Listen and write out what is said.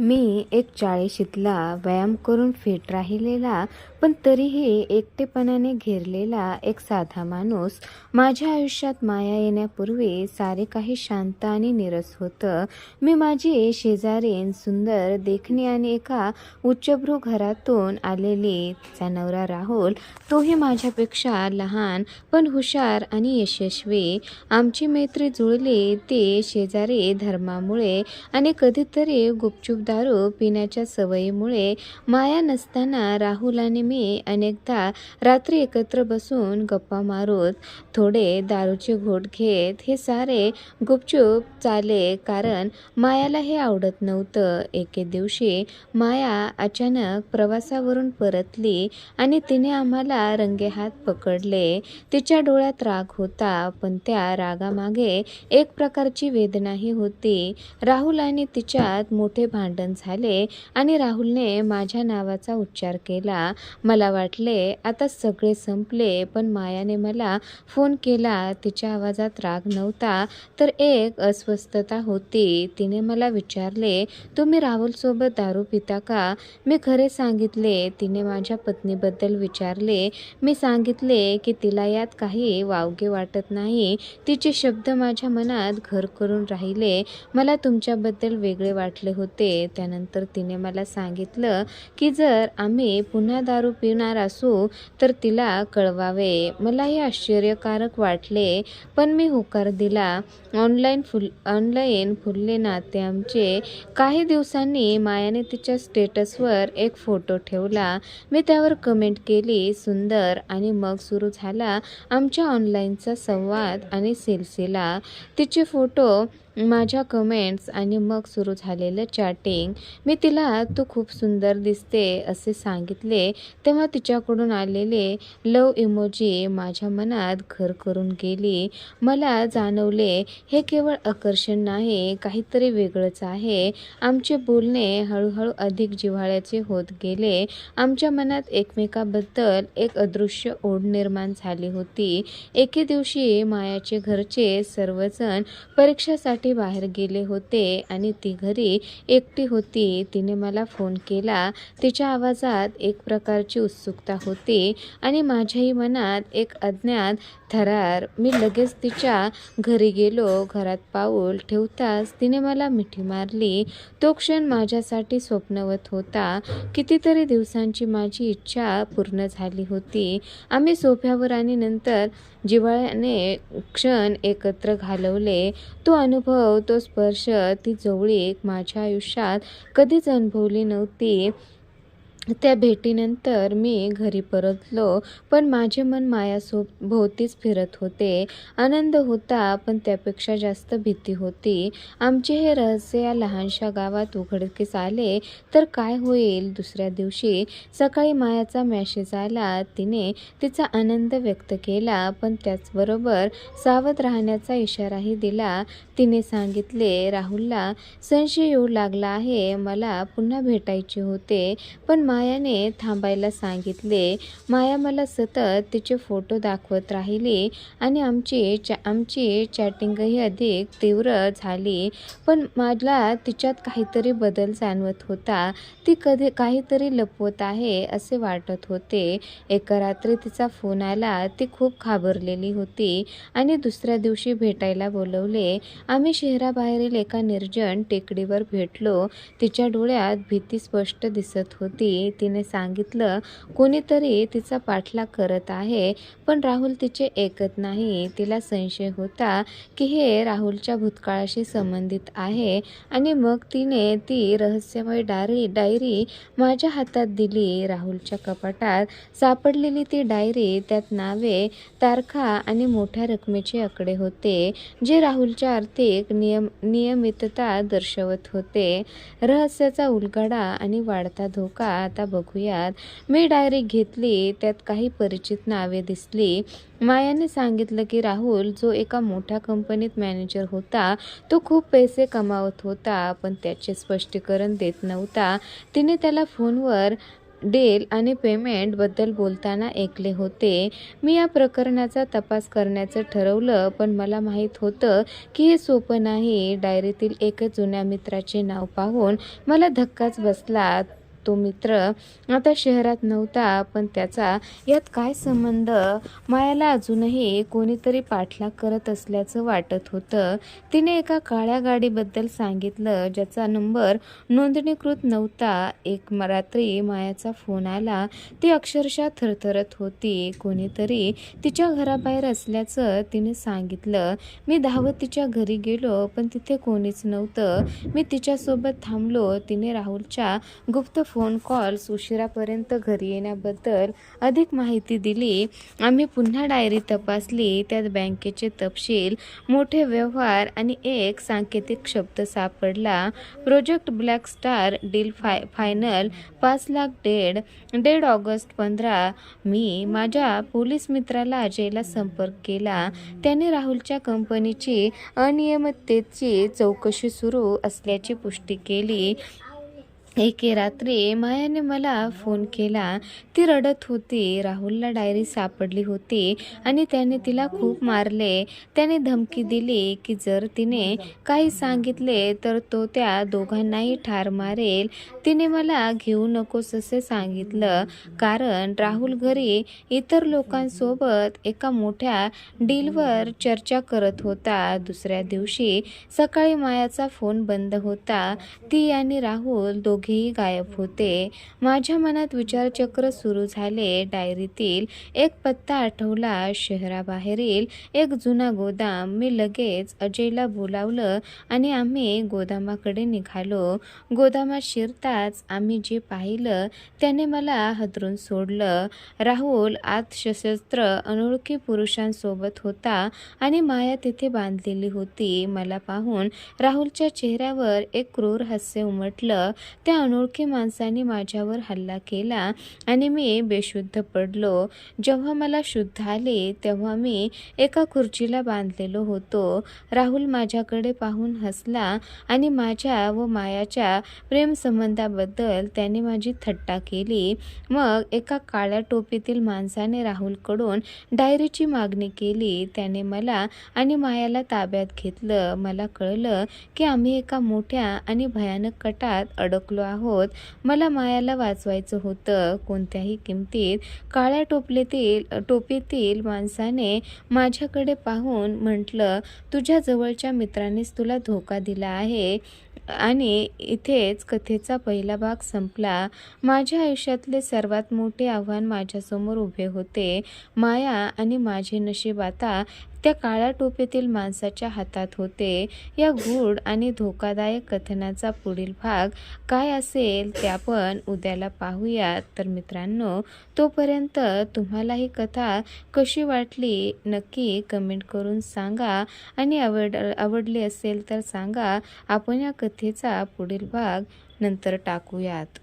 मी एक चाळीशीतला व्यायाम करून फिट राहिलेला पण तरीही एकटेपणाने घेरलेला एक साधा माणूस माझ्या आयुष्यात माया येण्यापूर्वी सारे काही शांत आणि निरस होतं. मी माझी शेजारीन सुंदर देखणी आणि एका उच्चभ्रू घरातून आलेली तिचा नवरा राहुल तोही माझ्यापेक्षा लहान पण हुशार आणि यशस्वी. आमची मैत्री जुळली ती शेजारी धर्मामुळे आणि कधीतरी गुपचूप दारू पिण्याच्या सवयीमुळे माया नसताना राहुल आणि मी अनेकदा रात्री एकत्र बसून गप्पा मारत थोडे दारूचे घोट घेत हे सारे गुपचूप चाले कारण मायाला हे आवडत नव्हतं. एके दिवशी माया अचानक प्रवासावरून परतली आणि तिने आम्हाला रंगेहात पकडले. तिच्या डोळ्यात राग होता पण त्या रागामागे एक प्रकारची वेदनाही होती. राहुल आणि तिच्यात मोठे भांडण झाले आणि राहुलने माझ्या नावाचा उच्चार केला. मला वाटले आता सगळे संपले पण मायाने मला फोन केला. तिच्या आवाजात राग नव्हता तर एक अस्वस्थता होती. तिने मला विचारले तुम्ही राहुलसोबत दारू पिता का? मी खरे सांगितले तिने माझ्या पत्नीबद्दल विचारले. मी सांगितले की तिला यात काही वावगे वाटत नाही. तिचे शब्द माझ्या मनात घर करून राहिले. मला तुमच्याबद्दल वेगळे वाटले होते. त्यानंतर तिने मला सांगितलं की जर आम्ही पुन्हा दारू पिणार असू तर तिला कळवावे. मला हे आश्चर्यकारक वाटले पण मी होकार दिला. ऑनलाईन फुल ऑनलाईन फुलले नाते आमचे. काही दिवसांनी मायाने तिच्या स्टेटसवर एक फोटो ठेवला. मी त्यावर कमेंट केली सुंदर. आणि मग सुरू झाला आमच्या ऑनलाईनचा संवाद आणि सिलसिला. तिचे फोटो माझ्या कमेंट्स आणि मग सुरू झालेलं चॅटिंग मी तिला तू खूप सुंदर दिसते असे सांगितले. तेव्हा तिच्याकडून आलेले लव इमोजी माझ्या मनात घर करून गेली. मला जाणवले हे केवळ आकर्षण नाही काहीतरी वेगळंच आहे. आमचे बोलणे हळूहळू अधिक जिव्हाळ्याचे होत गेले. आमच्या मनात एकमेकाबद्दल एक अदृश्य ओढ निर्माण झाली होती. एके दिवशी मायाचे घरचे सर्वजण परीक्षेसाठी बाहेर गेले होते आणि ती घरी एकटी होती. तिने मला फोन केला. तिच्या आवाजात एक प्रकारची उत्सुकता होती आणि माझ्याही मनात एक अज्ञात थरार. मी लगेच तिच्या घरी गेलो. घरात पाऊल ठेवताच तिने मला मिठी मारली. तो क्षण माझ्यासाठी स्वप्नवत होता. कितीतरी दिवसांची माझी इच्छा पूर्ण झाली होती. आम्ही सोफ्यावर आणि नंतर जिव्हाळ्याने क्षण एकत्र घालवले. तो अनुभव तो स्पर्श ती जवळीक माझ्या आयुष्यात कधीच अनुभवली नव्हती. त्या भेटीनंतर मी घरी परतलो पण माझे मन मायासो भोवतीच फिरत होते. आनंद होता पण त्यापेक्षा जास्त भीती होती. आमचे हे रहस्य या लहानशा गावात उघडकीस आले तर काय होईल दुसऱ्या दिवशी? सकाळी मायाचा मॅसेज आला. तिने तिचा आनंद व्यक्त केला पण त्याचबरोबर सावध राहण्याचा इशाराही दिला. तिने सांगितले राहुलला संशय येऊ लागला आहे. मला पुन्हा भेटायचे होते पण मा मायाने थांबायला सांगितले माया मला सतत तिचे फोटो दाखवत राहिली आणि आमची चॅ आमची चॅटिंगही अधिक तीव्र झाली. पण मला तिच्यात काहीतरी बदल जाणवत होता. ती कधी काहीतरी लपवत आहे असे वाटत होते. एका रात्री तिचा फोन आला. ती खूप घाबरलेली होती आणि दुसऱ्या दिवशी भेटायला बोलवले. आम्ही शहराबाहेरील एका निर्जन टेकडीवर भेटलो. तिच्या डोळ्यात भीती स्पष्ट दिसत होती. तिने सांगितलं कोणीतरी तिचा पाठलाग करत आहे पण राहुल तिचे ऐकत नाही. तिला संशय होता की हे राहुलच्या भूतकाळाशी संबंधित आहे आणि मग तिने ती रहस्यमय डायरी डायरी माझ्या हातात दिली. राहुलच्या कपाटात सापडलेली ती डायरी त्यात नावे तारखा आणि मोठ्या रकमेचे आकडे होते जे राहुलच्या आर्थिक नियम नियमितता दर्शवत होते. रहस्याचा उलगडा आणि वाढता धोका आता बघूयात. मी डायरी घेतली त्यात काही परिचित नावे दिसली. मायाने सांगितलं की राहुल जो एका मोठ्या कंपनीत मॅनेजर होता तो खूप पैसे कमावत होता पण त्याचे स्पष्टीकरण देत नव्हता. तिने त्याला फोनवर डेल आणि पेमेंटबद्दल बोलताना ऐकले होते. मी या प्रकरणाचा तपास करण्याचं ठरवलं पण मला माहीत होतं की हे सोपं नाही. डायरीतील एका जुन्या मित्राचे नाव पाहून मला धक्काच बसला. तो मित्र आता शहरात नव्हता पण त्याचा यात काय संबंध? मायाला अजूनही कोणीतरी पाठलाग करत असल्याचं वाटत होतं. तिने एका काळ्या गाडीबद्दल सांगितलं ज्याचा नंबर नोंदणीकृत नव्हता. एक म- रात्री मायाचा फोन आला. ती अक्षरशः थरथरत होती. कोणीतरी तिच्या घराबाहेर असल्याचं तिने सांगितलं. मी धावत तिच्या घरी गेलो पण तिथे कोणीच नव्हतं. मी तिच्यासोबत थांबलो. तिने राहुलच्या गुप्त फोन कॉल्स उशिरापर्यंत घरी येण्याबद्दल अधिक माहिती दिली. आम्ही पुन्हा डायरी तपासली. त्यात बँकेचे तपशील मोठे व्यवहार आणि एक सांकेतिक शब्द सापडला. प्रोजेक्ट ब्लॅक स्टार डील फाय फायनल पाच लाख डेड डेड ऑगस्ट पंधरा. मी माझ्या पोलीस मित्राला अजयला संपर्क केला. त्याने राहुलच्या कंपनीची अनियमिततेची चौकशी सुरू असल्याची पुष्टी केली. एके रात्री मायाने मला फोन केला. ती रडत होती. राहुलला डायरी सापडली होती आणि त्याने तिला खूप मारले. त्याने धमकी दिली की जर तिने काही सांगितले तर तो त्या दोघांनाही ठार मारेल. तिने मला घेऊ नकोस असे सांगितलं. कारण राहुल घरी इतर लोकांसोबत एका मोठ्या डीलवर चर्चा करत होता. दुसऱ्या दिवशी सकाळी मायाचा फोन बंद होता. ती आणि राहुल दोघेही गायब होते. माझ्या मनात विचारचक्र सुरू झाले. डायरीतील एक पत्ता आठवला. शहराबाहेरील एक जुना गोदाम. मी लगेच अजयला बोलावलं आणि आम्ही गोदामाकडे निघालो. गोदामात शिरताच आम्ही जे पाहिलं त्याने मला हदरून सोडलं. राहुल आत सशस्त्र अनोळखी पुरुषांसोबत होता आणि माया तिथे बांधलेली होती. मला पाहून राहुलच्या चेहऱ्यावर एक क्रूर हास्य उमटलं. त्या अनोळखी माणसाने माझ्यावर हल्ला केला आणि मी बेशुद्ध पडलो. जेव्हा मला शुद्ध आले तेव्हा मी एका खुर्चीला बांधलेलो होतो. राहुल माझ्याकडे पाहून हसला आणि माझ्या व मायाच्या प्रेमसंबंधाबद्दल त्याने माझी थट्टा केली. मग एका काळ्या टोपीतील माणसाने राहुलकडून डायरीची मागणी केली. त्याने मला आणि मायाला ताब्यात घेतलं. मला कळलं की आम्ही एका मोठ्या आणि भयानक कटात अडकलो आहोत. मला मायाला वाचवायचं होतं कोणत्याही किमतीत. काळ्या टोपलेतील टोपीतील माणसाने माझ्याकडे पाहून म्हटलं तुझ्या जवळच्या मित्रानेच तुला धोका दिला आहे. आणि इथेच कथेचा पहिला भाग संपला. माझ्या आयुष्यातले सर्वात मोठे आव्हान माझ्यासमोर उभे होते. माया आणि माझे नशीब आता त्या काळ्या टोपीतील माणसाच्या हातात होते या गूढ आणि धोकादायक कथनाचा पुढील भाग काय असेल ते आपण उद्याला पाहूयात. तर मित्रांनो तोपर्यंत तुम्हाला ही कथा कशी वाटली नक्की कमेंट करून सांगा आणि आवड आवडली असेल तर सांगा. आपण या कथेचा पुढील भाग नंतर टाकूयात.